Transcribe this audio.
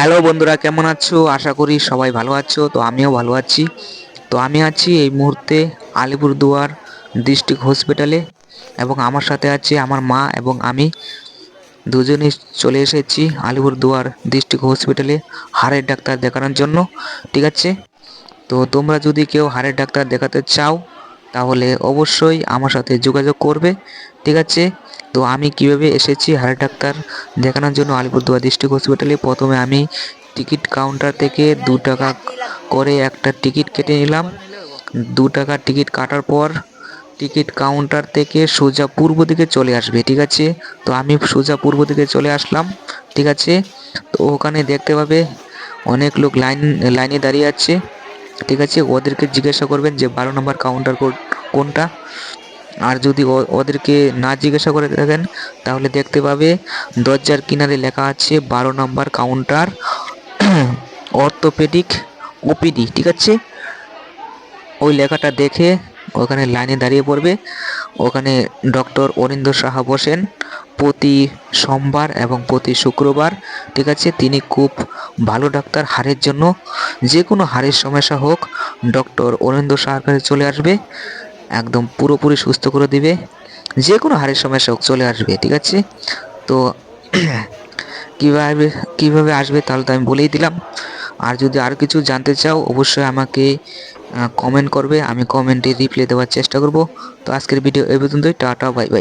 Hello বন্ধুরা, কেমন আছো? আশা করি সবাই ভালো আছো, তো আমিও ভালো আছি। তো আমি আছি এই মুহূর্তে আলিপুরদুয়ার ডিস্ট্রিক্ট হসপিটালে এবং আমার সাথে আছে আমার মা এবং আমি। দুজনেই চলে এসেছি আলিপুরদুয়ার ডিস্ট্রিক্ট হসপিটালে হাড়ের ডাক্তার দেখানোর জন্য, ঠিক আছে? তো তোমরা যদি কেউ হাড়ের ডাক্তার দেখাতে চাও, তাহলে অবশ্যই আমার সাথে যোগাযোগ করবে, ঠিক আছে? তো আমি কীভাবে এসেছি হাড়ের ডাক্তার দেখানোর জন্য আলিপুরদুয়ার ডিস্ট্রিক্ট হসপিটালে? প্রথমে আমি টিকিট কাউন্টার থেকে দু টাকা করে একটা টিকিট কেটে নিলাম। দু টাকার টিকিট কাটার পর টিকিট কাউন্টার থেকে সোজা পূর্ব দিকে চলে আসবে, ঠিক আছে? তো আমি সোজা পূর্ব দিকে চলে আসলাম, ঠিক আছে? তো ওখানে দেখতে পাবে অনেক লোক লাইন, লাইনে দাঁড়িয়ে আছে, ঠিক আছে? ওদেরকে জিজ্ঞাসা করবেন যে বারো নম্বর কাউন্টার কোনটা? আর যদি ওদেরকে না জিজ্ঞাসা করে থাকেন, তাহলে দেখতে পাবে দরজার কিনারে লেখা আছে বারো নম্বর কাউন্টার, অর্থোপেডিক ওপিডি, ঠিক আছে? ওই লেখাটা দেখে ওখানে লাইনে দাঁড়িয়ে পড়বে। ওখানে ডক্টর অরিন্দ্র সাহা বসেন প্রতি সোমবার এবং প্রতি শুক্রবার, ঠিক আছে? তিনি খুব ভালো ডাক্তার, হাড়ের জন্য। যে কোনো হাড়ের সমস্যা হোক, ডক্টর অরিন্দ্র সাহার কাছে চলে আসবে। একদম পুরোপুরি সুস্থ করে দিবে। যে কোনো হাড়ের সমস্যা হোক, চলে আসবে, ঠিক আছে? তো কীভাবে কীভাবে আসবে তাহলে তো আমি বলেই দিলাম। আর যদি আর কিছু জানতে চাও, অবশ্যই আমাকে কমেন্ট করবে। আমি কমেন্টে রিপ্লাই দেওয়ার চেষ্টা করব। তো আজকের ভিডিও এই পর্যন্তই। Tata bye bye